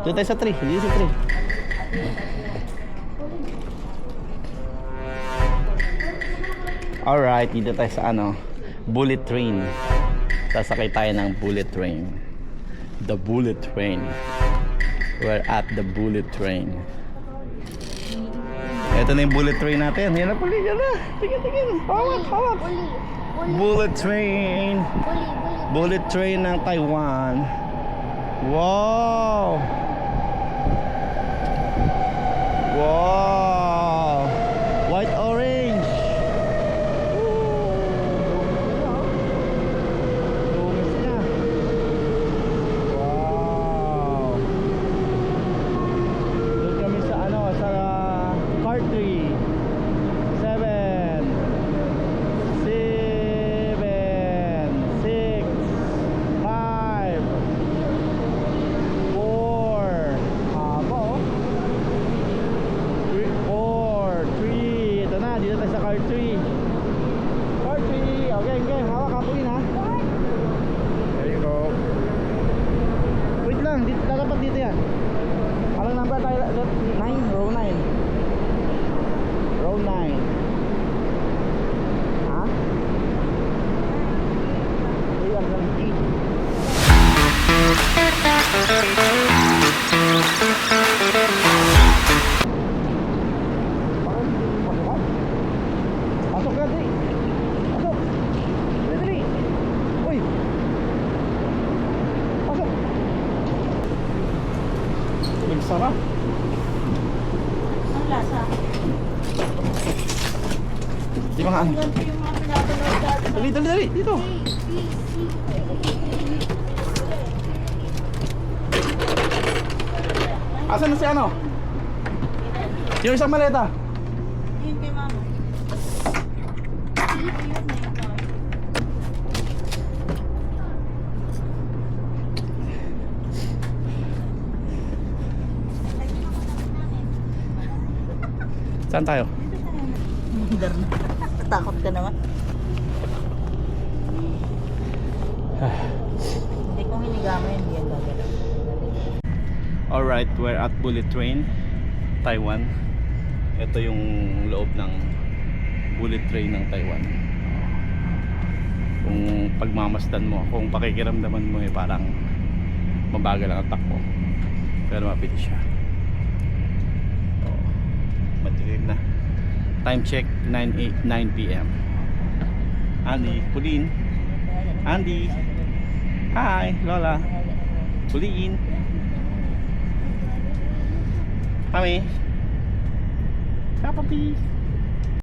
Dito tayo sa tree. Dito sa tree. Alright, dito tayo sa ano, bullet train. Sasakay tayo ng bullet train. The bullet train. We're at the bullet train. Ito na yung bullet train natin. Yan na puli, yan na. Tingin, tingin. Hawak, hawak. Bullet train. Bullet train ng Taiwan. Wow! Wow! White orange. Dungis niya. Wow! Doon kami sa ano, sa car tree. Seven. Seven, six, five, four, haba oh. Three, four, three. Ito na, dito tayo sa car tree. Car tree. Okay, okay. Hawak po ha. There you go. Wait lang, dito, dapat dito yan. Nagsara. Ang lasa. Di ba nga? ano? Dali, dali, dali. Dito. Asan na si ano? Yung isang maleta. Yun kay mama. Dito yun eh. Saan tayo? Mandar na. Takot ka naman. Hindi ko hinigama yun. Yan gagalaw. Alright, we're at Bullet Train, Taiwan. Ito yung loob ng Bullet Train ng Taiwan. Kung pagmamasdan mo, kung pakikiramdaman mo eh parang mabagal ang takbo. Pero mabilis siya. Time check 9, 8, 9 p.m. Andy, Pulin. Andy. Hi, Lola. Pulin. Mami. Papa please.